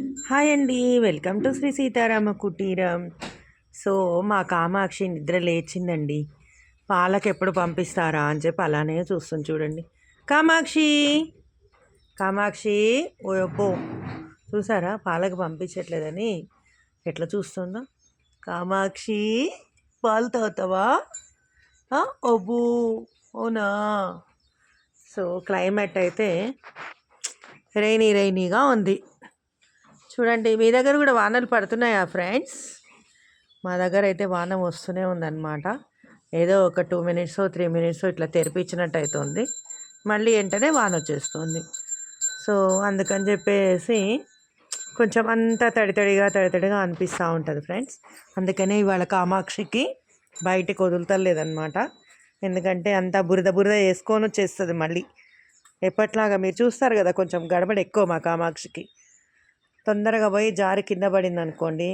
Hi అండి. Welcome to Shri Sitarama కుటీరం. So మా కామాక్షి నిద్ర లేచిందండి. పాలకు ఎప్పుడు పంపిస్తారా అని చెప్పి అలానే చూస్తుంది చూడండి. కామాక్షి! కామాక్షి! ఓయబ్బో చూసారా? పాలకు పంపించట్లేదని ఎట్లా చూస్తుందో. కామాక్షి! పాలు తాగుతావా? ఆ, అవునా? సో క్లైమేట్ అయితే రైనీ రైనీగా ఉంది. చూడండి మీ దగ్గర కూడా వానలు పడుతున్నాయా ఫ్రెండ్స్? మా దగ్గర అయితే వాన వస్తూనే ఉందన్నమాట. ఏదో ఒక టూ మినిట్స్ త్రీ మినిట్స్ ఇట్లా తెరిపించినట్టు అవుతుంది మళ్ళీ వెంటనే వాన వచ్చేస్తుంది. సో అందుకని చెప్పేసి కొంచెం అంతా తడి తడిగా తడి తడిగా అనిపిస్తూ ఉంటుంది ఫ్రెండ్స్. అందుకనే ఇవాళ కామాక్షికి బయటికి వదులుతలేదన్నమాట. ఎందుకంటే అంతా బురద బురద వేసుకొని వచ్చేస్తుంది మళ్ళీ. ఎప్పట్లాగా మీరు చూస్తారు కదా కొంచెం గడబడి ఎక్కువ మా కామాక్షికి. తొందరగా పోయి జారి కింద పడింది అనుకోండి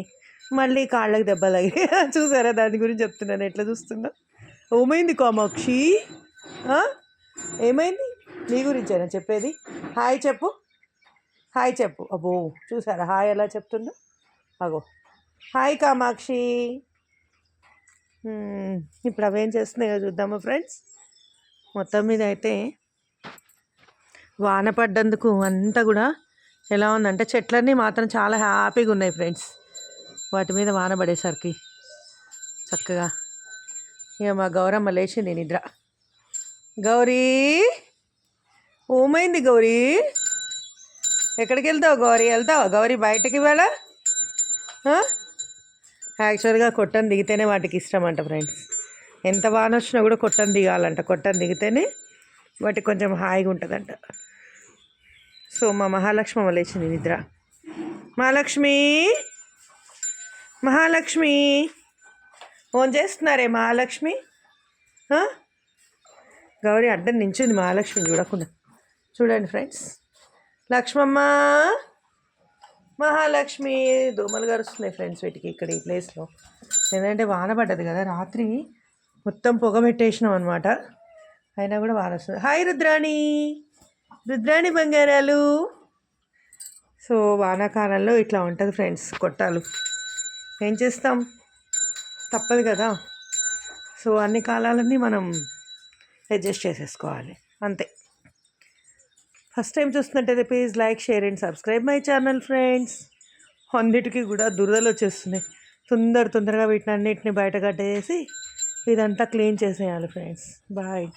మళ్ళీ కాళ్ళకి దెబ్బ తగిలి చూసారా దాని గురించి చెప్తున్నాను ఎట్లా చూస్తున్నా? ఏమైంది కామాక్షి? ఏమైంది? నీ గురించేనా చెప్పేది? హాయ్ చెప్పు. హాయ్ చెప్పు. అబ్బో చూసారా? హాయ్ ఎలా చెప్తుందో అగో. హాయ్ కామాక్షి. ఇప్పుడు అవేం చేస్తున్నాయో చూద్దామా ఫ్రెండ్స్? మొత్తం మీద అయితే వాన పడ్డందుకు అంతా కూడా ఎలా ఉందంటే చెట్లన్నీ మాత్రం చాలా హ్యాపీగా ఉన్నాయి ఫ్రెండ్స్. వాటి మీద వాన పడేసరికి చక్కగా. ఇక మా గౌరమ్మ లేచింది నిద్ర. గౌరీ! ఓమైంది గౌరీ? ఎక్కడికి వెళ్తావు గౌరీ? వెళ్తావా? గౌరీ బయటకి వెళ్ళ? యాక్చువల్గా కొట్టని దిగితేనే వాటికి ఇష్టం అంట ఫ్రెండ్స్. ఎంత వాన వచ్చినా కూడా కొట్టని దిగాలంట. కొట్టని దిగితేనే వాటికి కొంచెం హాయిగా ఉంటుందంట. సో మా మహాలక్ష్మి అమ్మ లేచింది నిద్ర. మహాలక్ష్మి! మహాలక్ష్మి! ఫోన్ చేస్తున్నారే మహాలక్ష్మి? గౌరీ అడ్డం నించుంది మహాలక్ష్మి చూడకుండా. చూడండి ఫ్రెండ్స్. లక్ష్మమ్మ! మహాలక్ష్మి! దోమలు గరుస్తున్నాయి ఫ్రెండ్స్ వీటికి ఇక్కడ ఈ ప్లేస్లో. ఎందుకంటే వాన పడ్డది కదా రాత్రి మొత్తం పొగ పెట్టేసినాం అనమాట అయినా కూడా వాన వస్తుంది. హాయ్ రుద్రాణి! రుద్రాణి బంగారాలు. సో వానాకాలంలో ఇట్లా ఉంటుంది ఫ్రెండ్స్ కొట్టాలు. ఏం చేస్తాం? తప్పదు కదా. సో అన్ని కాలాలన్నీ మనం అడ్జస్ట్ చేసేసుకోవాలి. అంతే. ఫస్ట్ టైం చూస్తున్నట్టయితే please like share and subscribe my channel friends. అన్నిటికీ కూడా దురదలు వచ్చేస్తున్నాయి. తొందర తొందరగా వీటిని అన్నిటిని బయట కట్టేసి ఇదంతా క్లీన్ చేసేయాలి ఫ్రెండ్స్. బాయ్.